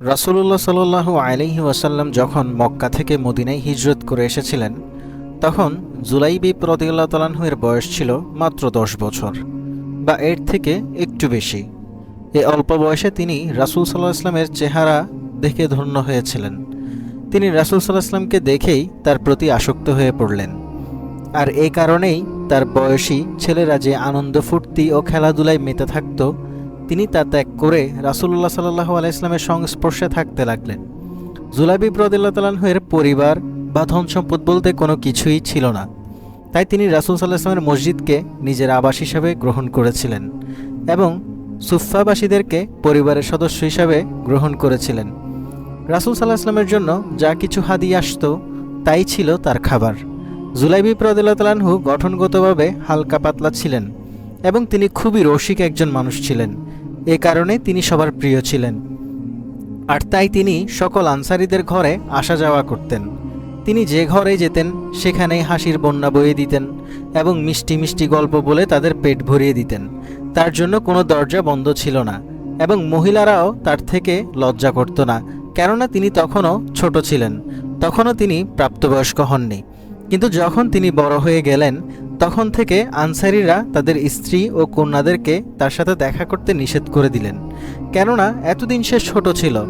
রাসূলুল্লাহ সাল্লাল্লাহু আলাইহি ওয়াসাল্লাম যখন মক্কা থেকে মদিনায় হিজরত করে এসেছিলেন, তখন জুলাইবি রদিউল্লাহ তালাহুয়ের বয়স ছিল মাত্র দশ বছর, বা এর থেকে একটু বেশি। এ অল্প বয়সে তিনি রাসূল সাল্লাহ ইসলামের চেহারা দেখে ধন্য হয়েছিলেন। তিনি রাসূল সাল্লাহ ইসলামকে দেখেই তার প্রতি আসক্ত হয়ে পড়লেন। আর এই কারণেই তার বয়সী ছেলেরা যে আনন্দ ফুর্তি ও খেলাধুলায় মেতে থাকত তা ত্যাগ করে রাসুল্লাহ সাল্লাহ আলাইসলামের সংস্পর্শে থাকতে লাগলেন। ব্রদুল্লাহ তালাহের পরিবার বা ধন সম্পদ বলতে কোনো কিছুই ছিল না। তাই তিনি রাসুল সাল্লাহ ইসলামের মসজিদকে নিজের আবাস হিসাবে গ্রহণ করেছিলেন এবং সুফাবাসীদেরকে পরিবারের সদস্য হিসাবে গ্রহণ করেছিলেন। রাসুল সাল্লাহ ইসলামের জন্য যা কিছু হাদি আসতো, তাই ছিল তার খাবার। জুলাইবি প্রদুল্লাহ তালাহু গঠনগতভাবে হালকা পাতলা ছিলেন এবং তিনি খুবই রসিক একজন মানুষ ছিলেন। এ কারণে তিনি সবার প্রিয় ছিলেন। আর তাই তিনি সকল আনসারিদের ঘরে আসা যাওয়া করতেন। তিনি যে ঘরে যেতেন, সেখানেই হাসির বন্যা বইয়ে দিতেন এবং মিষ্টি মিষ্টি গল্প বলে তাদের পেট ভরিয়ে দিতেন। তার জন্য কোনো দরজা বন্ধ ছিল না এবং মহিলারাও তার থেকে লজ্জা করত না, কেননা তিনি তখনও ছোট ছিলেন। তখনও তিনি প্রাপ্তবয়স্ক হননি। কিন্তু যখন তিনি বড় হয়ে গেলেন তখন থেকে আনসারিরা তাদের স্ত্রী ও কন্যাদেরকে তার সাথে দেখা করতে নিষেধ করে দিলেন। কেননা এতদিন সে ছোট ছিল।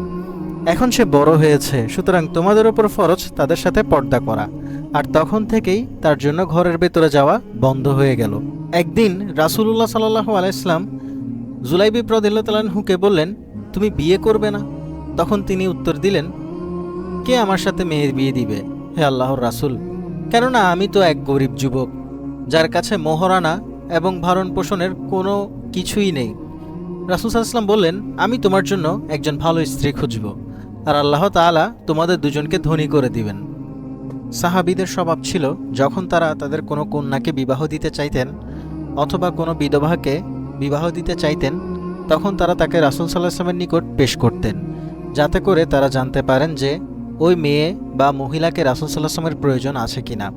এখন সে বড় হয়েছে, সুতরাং তোমাদের ওপর ফরজ তাদের সাথে পর্দা করা। আর তখন থেকেই তার জন্য ঘরের ভেতরে যাওয়া বন্ধ হয়ে গেল। একদিন রাসুলুল্লাহ সাল্লাহ আলাইসলাম জুলাইবি প্রদিল্লাহুকে বললেন, তুমি বিয়ে করবে না? তখন তিনি উত্তর দিলেন, কে আমার সাথে মেয়ের বিয়ে দিবে? হে আল্লাহর রাসুল। কেননা আমি তো এক গরিব যুবক। যার কাছে মোহরানা এবং ভরণ পোষণের কোনো কিছুই নেই। রাসুল সাল্লাম বললেন, আমি তোমার জন্য একজন ভালো স্ত্রী খুঁজব, আর আল্লাহ তাআলা তোমাদের দুজনকে ধনী করে দিবেন। সাহাবিদের স্বভাব ছিল, যখন তারা তাদের কোনো কন্যাকে বিবাহ দিতে চাইতেন অথবা কোনো বিধবাকে বিবাহ দিতে চাইতেন, তখন তারা তাকে রাসুল সাল্লাহ আসলামের নিকট পেশ করতেন, যাতে করে তারা জানতে পারেন যে ওই মেয়ে বা মহিলাকে রাসুল সাল্লাহ আসলামের প্রয়োজন আছে কিনা।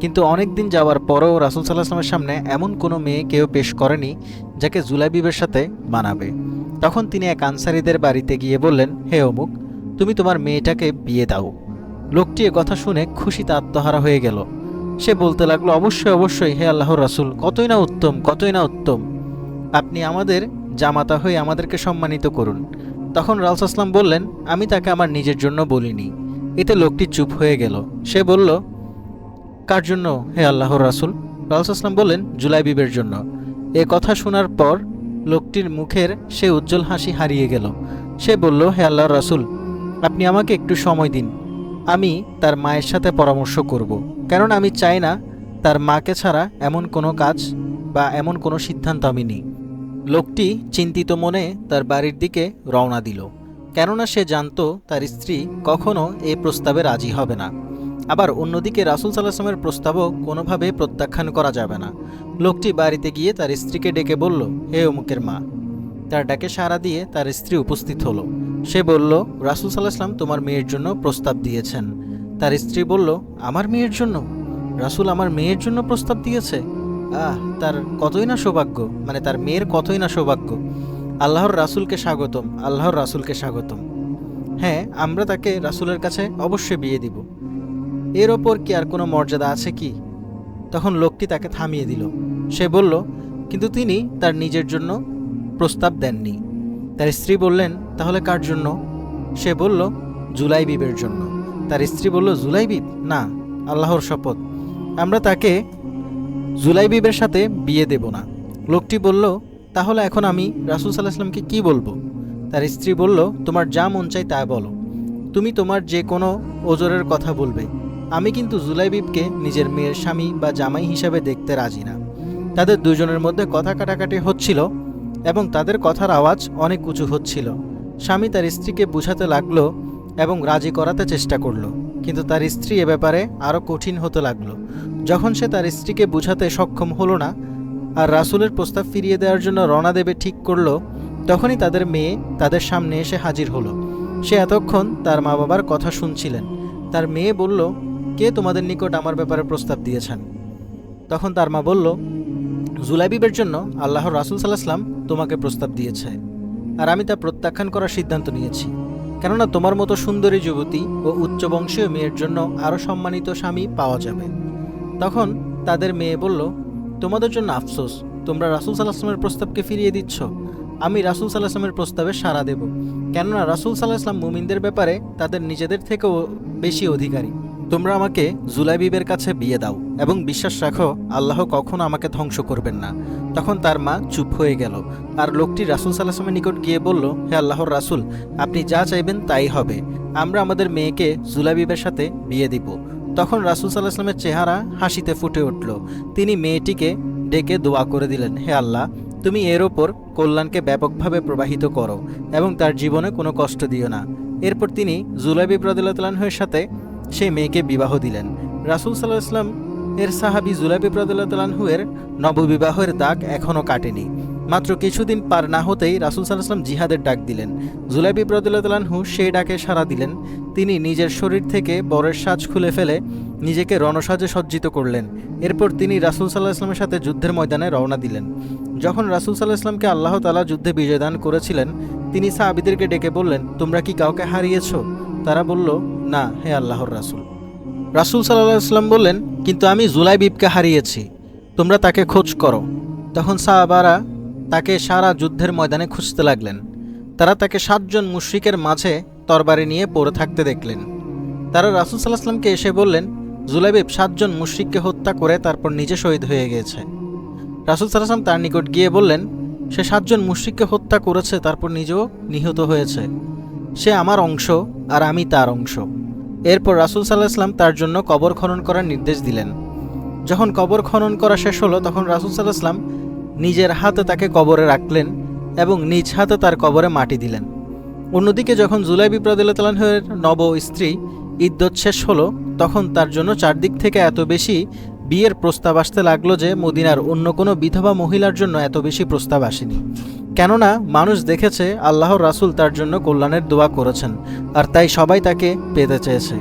কিন্তু অনেক দিন যাওয়ার পরেও রাসুল সাল্লাহ আসলামের সামনে এমন কোনো মেয়ে কেউ পেশ করেনি যাকে জুলাইবিবের সাথে মানাবে। তখন তিনি এক আনসারিদের বাড়িতে গিয়ে বললেন, হে অমুক, তুমি তোমার মেয়েটাকে বিয়ে দাও। লোকটি এ কথা শুনে খুশিতে আত্মহারা হয়ে গেল। সে বলতে লাগল, অবশ্যই অবশ্যই, হে আল্লাহর রাসুল, কতই না উত্তম, কতই না উত্তম। আপনি আমাদের জামাতা হয়ে আমাদেরকে সম্মানিত করুন। তখন রালসাসলাম বললেন, আমি তাকে আমার নিজের জন্য বলিনি। এতে লোকটি চুপ হয়ে গেল। সে বলল কার জন্য হে আল্লাহর রাসুল? রালসাসলাম বললেন জুলাইবিবের জন্য। এ কথা শোনার পর লোকটির মুখের সে উজ্জ্বল হাসি হারিয়ে গেল। সে বলল, হে আল্লাহর রাসুল, আপনি আমাকে একটু সময় দিন। আমি তার মায়ের সাথে পরামর্শ করব। কারণ আমি চাই না তার মাকে ছাড়া এমন কোনো কাজ বা এমন কোনো সিদ্ধান্ত আমি নিই। লোকটি চিন্তিত মনে তার বাড়ির দিকে রওনা দিল। কেননা সে জানত তার স্ত্রী কখনো এই প্রস্তাবে রাজি হবে না। আবার অন্যদিকে রাসুল সাল্লাহামের প্রস্তাবও কোনোভাবে প্রত্যাখ্যান করা যাবে না। লোকটি বাড়িতে গিয়ে তার স্ত্রীকে ডেকে বলল, হে অমুকের মা। তার ডাকে সাড়া দিয়ে তার স্ত্রী উপস্থিত হলো। সে বলল, রাসুল সাল্লাহাম তোমার মেয়ের জন্য প্রস্তাব দিয়েছেন। তার স্ত্রী বলল, আমার মেয়ের জন্য? রাসুল আমার মেয়ের জন্য প্রস্তাব দিয়েছে? আহ, তার কতই না সৌভাগ্য মানে তার মেয়ের কতই না সৌভাগ্য। আল্লাহর রাসুলকে স্বাগতম, আল্লাহর রাসুলকে স্বাগতম। হ্যাঁ আমরা তাকে রাসুলের কাছে অবশ্যই বিয়ে দিব। এর ওপর কি আর কোনো মর্যাদা আছে কি? তখন লোকটি তাকে থামিয়ে দিল। সে বলল, কিন্তু তিনি তার নিজের জন্য প্রস্তাব দেননি। তার স্ত্রী বললেন, তাহলে কার জন্য? সে বলল, জুলাইবিবের জন্য। তার স্ত্রী বলল, জুলাইবিব? না, আল্লাহর শপথ। আমরা তাকে জুলাইবিবের সাথে বিয়ে দেব না। লোকটি বলল, তাহলে এখন আমি রাসুল সাল্লাহ আসলামকে কী বলব? তার স্ত্রী বলল, তোমার যা মন চাই তা বলো। তুমি তোমার যে কোনো ওজরের কথা বলবে। আমি কিন্তু জুলাইবিবকে নিজের মেয়ের স্বামী বা জামাই হিসাবে দেখতে রাজি না। তাদের দুজনের মধ্যে কথা কাটাকাটি হচ্ছিল এবং তাদের কথার আওয়াজ অনেক উঁচু হচ্ছিল। স্বামী তার স্ত্রীকে বুঝাতে লাগল এবং রাজি করাতে চেষ্টা করল, কিন্তু তার স্ত্রী এ ব্যাপারে আরও কঠিন হতে লাগল। যখন সে তার স্ত্রীকে বুঝাতে সক্ষম হলো না আর রাসুলের প্রস্তাব ফিরিয়ে দেওয়ার জন্য রওনা দেবে ঠিক করল, তখনই তাদের মেয়ে তাদের সামনে এসে হাজির হলো। সে এতক্ষণ তার মা বাবার কথা শুনছিলেন। তার মেয়ে বলল কে তোমাদের নিকট আমার ব্যাপারে প্রস্তাব দিয়েছেন? তখন তার মা বলল, জুলাইবিবের জন্য আল্লাহর রাসুল সাল্লাহাম তোমাকে প্রস্তাব দিয়েছে, আর আমি তা প্রত্যাখ্যান করার সিদ্ধান্ত নিয়েছি। কেননা তোমার মতো সুন্দরী যুবতী ও উচ্চবংশীয় মেয়ের জন্য আরও সম্মানিত স্বামী পাওয়া যাবে। তখন তাদের মেয়ে বলল, তোমাদের জন্য আফসোস, তোমরা রাসুল সাল্লাহামের প্রস্তাবকে ফিরিয়ে দিচ্ছ। আমি রাসুল সাল্লাহামের প্রস্তাবে সাড়া দেব। কেননা রাসুল সাল্লাহাম মুমিনদের ব্যাপারে তাদের নিজেদের থেকেও বেশি অধিকারী। তোমরা আমাকে জুলাইবিবের কাছে বিয়ে দাও এবং বিশ্বাস রাখো, আল্লাহ কখনো আমাকে ধ্বংস করবেন না। তখন তার মা চুপ হয়ে গেল। আর লোকটি রাসুল সাল্লাহামের নিকট গিয়ে বলল, হে আল্লাহর রাসুল, আপনি যা চাইবেন তাই হবে। আমরা আমাদের মেয়েকে জুলাইবিবের সাথে বিয়ে দিব। তখন রাসুল সাল্লাহামের চেহারা হাসিতে ফুটে উঠল। তিনি মেয়েটিকে ডেকে দোয়া করে দিলেন, হে আল্লাহ, তুমি এর ওপর কল্যাণকে ব্যাপকভাবে প্রবাহিত করো এবং তার জীবনে কোনো কষ্ট দিও না। এরপর তিনি জুলাইবি প্রদিল্লাহর সাথে সেই মেয়েকে বিবাহ দিলেন। রাসুল সাল্লাহ ইসলাম এর সাহাবি জুলাইবি প্রদিল্লাহর নববিবাহের দাগ এখনও কাটেনি। মাত্র কিছুদিন পার না হতেই রাসুল সাল্লাহাম জিহাদের ডাক দিলেন। জুলাইবি প্রদিল্লাহু সেই ডাকে সাড়া দিলেন। তিনি নিজের শরীর থেকে বরের সাজ খুলে ফেলে নিজেকে রণসাজে সজ্জিত করলেন। এরপর তিনি রাসুল সাল্লাহ ইসলামের সাথে যুদ্ধের ময়দানে রওনা দিলেন। যখন রাসুল সাল্লাহ ইসলামকে আল্লাহ তালা যুদ্ধে বিজয়দান করেছিলেন, তিনি সাহাবিদেরকে ডেকে বললেন, তোমরা কি কাউকে হারিয়েছ? তারা বলল, না, হে আল্লাহর রাসুল। রাসুল সাল্লাহ ইসলাম বললেন, কিন্তু আমি জুলাইবিবকে হারিয়েছি। তোমরা তাকে খোঁজ করো। তখন সাহাবারা তাকে সারা যুদ্ধের ময়দানে খুঁজতে লাগলেন। তারা তাকে সাতজন মুশ্রিকের মাঝে তরবারি নিয়ে পড়ে থাকতে দেখলেন। তারা রাসুল সাল্লাহ আসলামকে এসে বললেন, জুলাইবিব সাতজন মুশ্রিককে হত্যা করে তারপর নিজে শহীদ হয়ে গিয়েছে। রাসুল সাল্লাহাম তার নিকট গিয়ে বললেন, সে সাতজন মুশ্রিককে হত্যা করেছে, তারপর নিজেও নিহত হয়েছে। সে আমার অংশ আর আমি তার অংশ। এরপর রাসুল সাল্লাহ ইসলাম তার জন্য কবর খনন করার নির্দেশ দিলেন। যখন কবর খনন করা শেষ হলো, তখন রাসুল সাল্লাহ ইসলাম নিজের হাতে তাকে কবরে রাখলেন এবং নিজ হাতে তার কবরে মাটি দিলেন। অন্যদিকে যখন জুলাই বিপ্রদুল্লাহের নব স্ত্রী ইদ্যত শেষ হলো, তখন তার জন্য চারদিক থেকে এত বেশি বিয়ের প্রস্তাব আসতে লাগল যে মদিনার অন্য কোনো বিধবা মহিলার জন্য এত বেশি প্রস্তাব আসেনি। কেননা মানুষ দেখেছে আল্লাহর রাসুল তার জন্য কল্যাণের দোয়া করেছেন, আর তাই সবাই তাকে পেতে চেয়েছে।